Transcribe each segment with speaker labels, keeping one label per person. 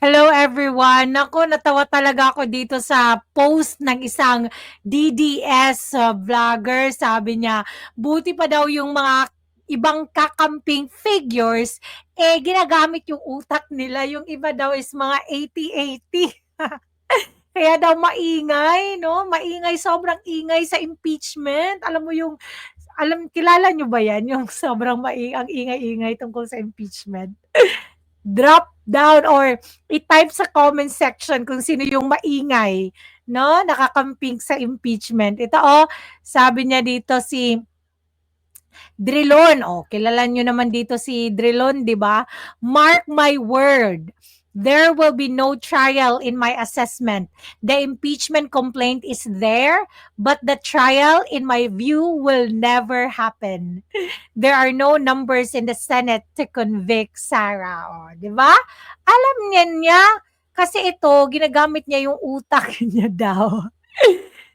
Speaker 1: Hello everyone. Naku, natawa talaga ako dito sa post ng isang DDS uh, vlogger. Sabi niya, buti pa daw yung mga ibang kakamping figures, eh ginagamit yung utak nila. Yung iba daw is mga 80-80. Kaya daw maingay, no? Maingay, sobrang ingay sa impeachment. Alam mo yung, alam, kilala nyo ba yan? Yung sobrang maing, ang ingay-ingay tungkol sa impeachment drop down or i-type sa comment section kung sino yung maingay, no? Nakakamping sa impeachment. Ito oh, sabi niya dito si Drilon. Oh, kilala nyo naman dito si Drilon, di ba? Mark my word. There will be no trial in my assessment. The impeachment complaint is there, but the trial, in my view, will never happen. There are no numbers in the Senate to convict Sarah. Oh, di ba? Alam niya niya, kasi ito, ginagamit niya yung utak niya daw.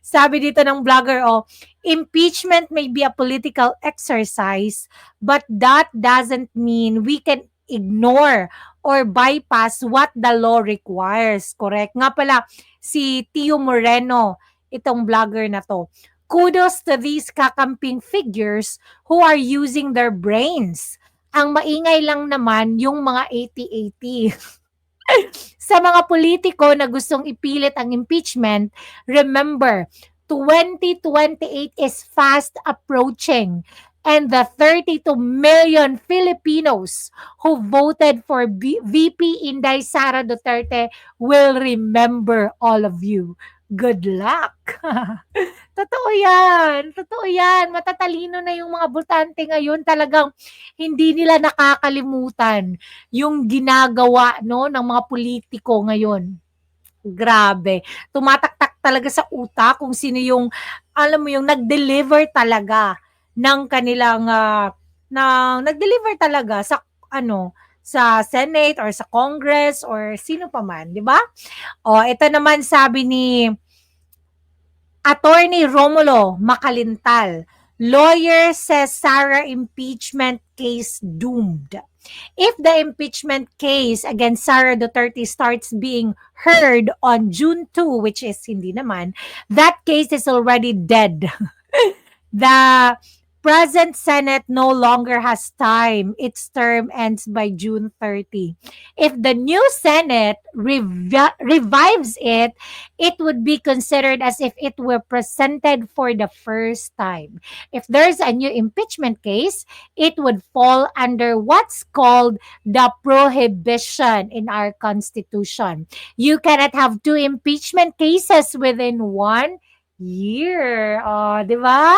Speaker 1: Sabi dito ng vlogger, oh, impeachment may be a political exercise, but that doesn't mean we can ignore or bypass what the law requires. Correct? Nga pala, si Tio Moreno, itong vlogger na to, kudos to these kakamping figures who are using their brains. Ang maingay lang naman yung mga 80-80. Sa mga politiko na gustong ipilit ang impeachment, remember, 2028 is fast approaching and the 32 million Filipinos who voted for B- VP Inday Sara Duterte will remember all of you. Good luck! Totoo yan. Totoo yan. Matatalino na yung mga botante ngayon. Talagang hindi nila nakakalimutan yung ginagawa no, ng mga politiko ngayon. Grabe. Tumataktak talaga sa utak kung sino yung, alam mo yung nag-deliver talaga ng kanilang uh, na nag-deliver talaga sa ano sa Senate or sa Congress or sino pa man, di ba? O, ito naman sabi ni Attorney Romulo Makalintal, lawyer says Sarah impeachment case doomed. If the impeachment case against Sara Duterte starts being heard on June 2, which is hindi naman, that case is already dead. the present Senate no longer has time. Its term ends by June 30. If the new Senate revi- revives it, it would be considered as if it were presented for the first time. If there's a new impeachment case, it would fall under what's called the prohibition in our Constitution. You cannot have two impeachment cases within one year. Oh, di ba?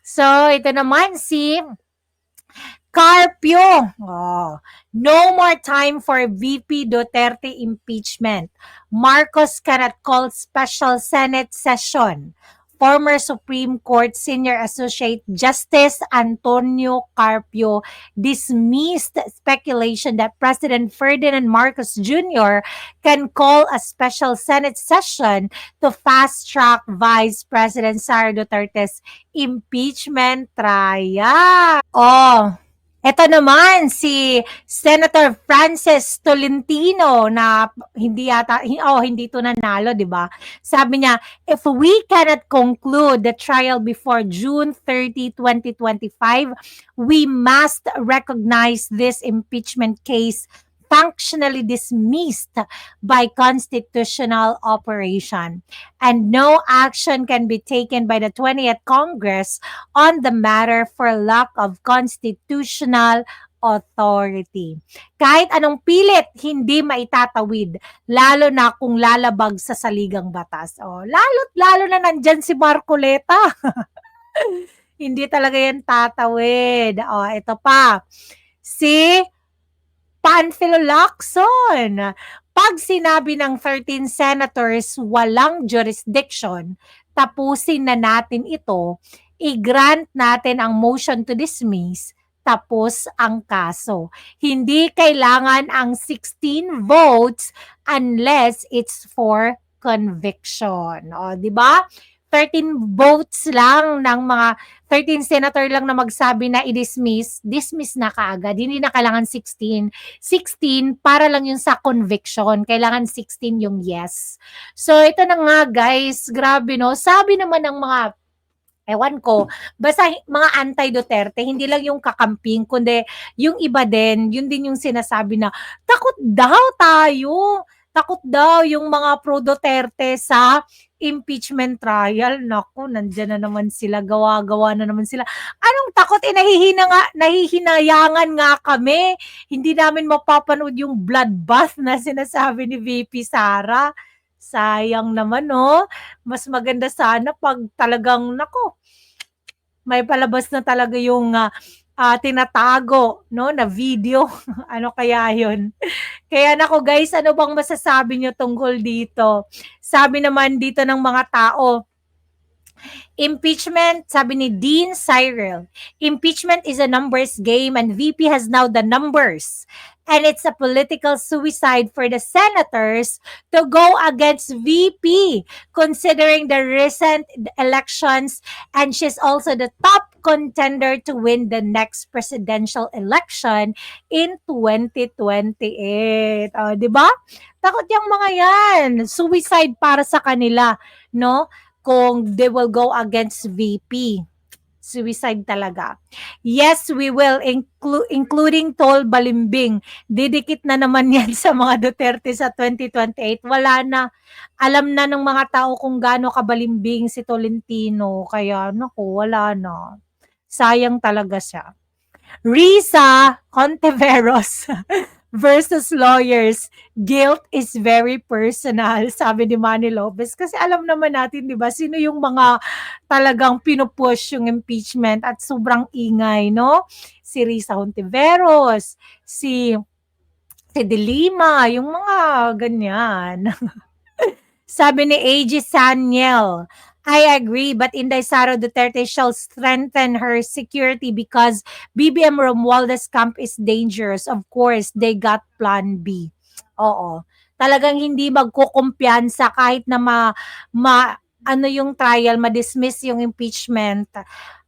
Speaker 1: So, ito naman si Carpio. Oh, no more time for VP Duterte impeachment. Marcos cannot call special Senate session former Supreme Court Senior Associate Justice Antonio Carpio dismissed speculation that President Ferdinand Marcos Jr. can call a special Senate session to fast track Vice President Sara Duterte's impeachment trial. Oh, ito naman si Senator Francis Tolentino na hindi yata oh hindi to nanalo, 'di ba? Sabi niya, if we cannot conclude the trial before June 30, 2025, we must recognize this impeachment case functionally dismissed by constitutional operation, and no action can be taken by the 20th Congress on the matter for lack of constitutional authority. Kahit anong pilit, hindi maitatawid, lalo na kung lalabag sa saligang batas. O, lalo't lalo na nandyan si Marcoleta. hindi talaga yan tatawid. O, ito pa. Si Panfilo Lacson. Pag sinabi ng 13 senators walang jurisdiction, tapusin na natin ito, i-grant natin ang motion to dismiss, tapos ang kaso. Hindi kailangan ang 16 votes unless it's for conviction. O, di ba? 13 votes lang ng mga 13 senator lang na magsabi na i-dismiss, dismiss na kaagad. Hindi na kailangan 16. 16 para lang yung sa conviction. Kailangan 16 yung yes. So ito na nga guys, grabe no. Sabi naman ng mga ewan ko, basta mga anti-Duterte, hindi lang yung kakamping, kundi yung iba din, yun din yung sinasabi na, takot daw tayo, takot daw yung mga pro-Duterte sa impeachment trial. Naku, nandyan na naman sila, gawa-gawa na naman sila. Anong takot? Eh, nahihina nga, nahihinayangan nga kami. Hindi namin mapapanood yung bloodbath na sinasabi ni VP Sara. Sayang naman, no? Mas maganda sana pag talagang, nako, may palabas na talaga yung uh, uh, tinatago, no, na video. ano kaya yun? Kaya nako guys, ano bang masasabi nyo tungkol dito? Sabi naman dito ng mga tao, Impeachment, sabi ni Dean Cyril, impeachment is a numbers game and VP has now the numbers. And it's a political suicide for the senators to go against VP, considering the recent elections. And she's also the top contender to win the next presidential election in 2028. Oh, di ba? Takot yung mga yan. Suicide para sa kanila, no? kung they will go against VP. Suicide talaga. Yes, we will, inclu- including Tol Balimbing. Didikit na naman yan sa mga Duterte sa 2028. Wala na. Alam na ng mga tao kung gaano kabalimbing si Tolentino. Kaya, naku, wala na. Sayang talaga siya. Risa Conteveros versus lawyers. Guilt is very personal, sabi ni Manny Lopez. Kasi alam naman natin, di ba, sino yung mga talagang pinupush yung impeachment at sobrang ingay, no? Si Risa Hontiveros, si si Delima, yung mga ganyan. sabi ni AG Saniel, I agree, but Inday Sara Duterte shall strengthen her security because BBM Romualdez camp is dangerous. Of course, they got plan B. Oo. Talagang hindi magkukumpiyansa kahit na ma, ma ano yung trial, ma-dismiss yung impeachment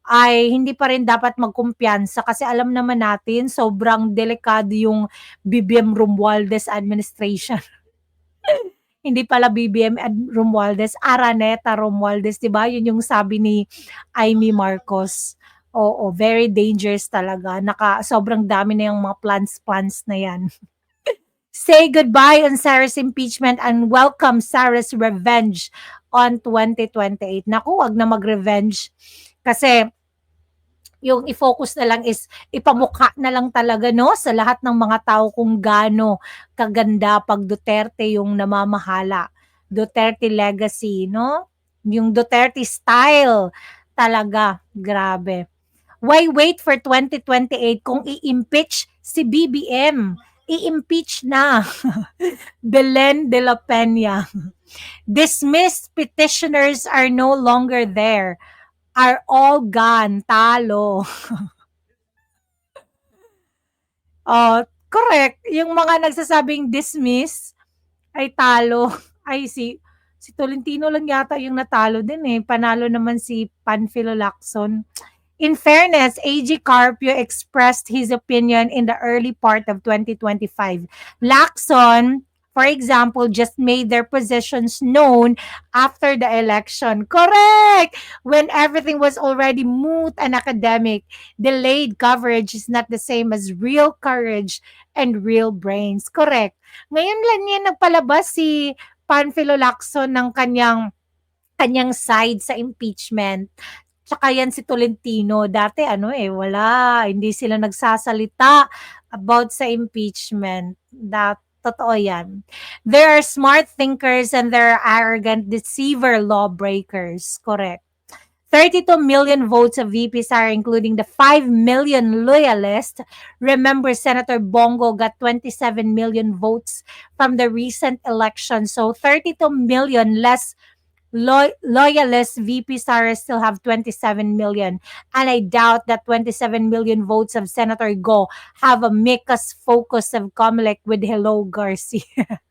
Speaker 1: ay hindi pa rin dapat magkumpiyansa kasi alam naman natin sobrang delikado yung BBM Romualdez administration. hindi pala BBM Romualdez, Araneta Romualdez, 'di ba? Yun yung sabi ni Amy Marcos. Oo, very dangerous talaga. Naka sobrang dami na yung mga plans plans na 'yan. Say goodbye on Sarah's impeachment and welcome Sarah's revenge on 2028. Naku, wag na mag-revenge kasi yung i-focus na lang is ipamukha na lang talaga no sa lahat ng mga tao kung gaano kaganda pag Duterte yung namamahala. Duterte legacy, no? Yung Duterte style talaga, grabe. Why wait for 2028 kung i-impeach si BBM? I-impeach na. Belen de la Peña. Dismissed petitioners are no longer there are all gone. Talo. oh, correct. Yung mga nagsasabing dismiss ay talo. Ay si si Tolentino lang yata yung natalo din eh. Panalo naman si Panfilo Lacson. In fairness, AG Carpio expressed his opinion in the early part of 2025. Lacson for example, just made their positions known after the election. Correct! When everything was already moot and academic, delayed coverage is not the same as real courage and real brains. Correct. Ngayon lang yan nagpalabas si Panfilo Lacson ng kanyang kanyang side sa impeachment. Tsaka yan si Tolentino. Dati ano eh, wala. Hindi sila nagsasalita about sa impeachment. That Totoo yan. There are smart thinkers and there are arrogant deceiver lawbreakers. Correct. 32 million votes of VPs are including the 5 million loyalists. Remember, Senator Bongo got 27 million votes from the recent election. So 32 million less Lo- loyalist VP Sara still have 27 million. And I doubt that 27 million votes of Senator Go have a make us focus of Comelec with Hello Garcia.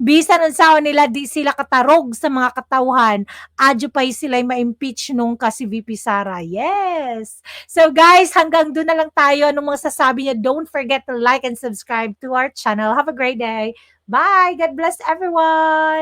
Speaker 1: bisan unsaon nila di sila katarog sa mga katawhan, adyo pa'y sila'y ma-impeach nung ka si VP Sara. Yes! So guys, hanggang doon na lang tayo. Anong mga sasabi niya, don't forget to like and subscribe to our channel. Have a great day. Bye! God bless everyone!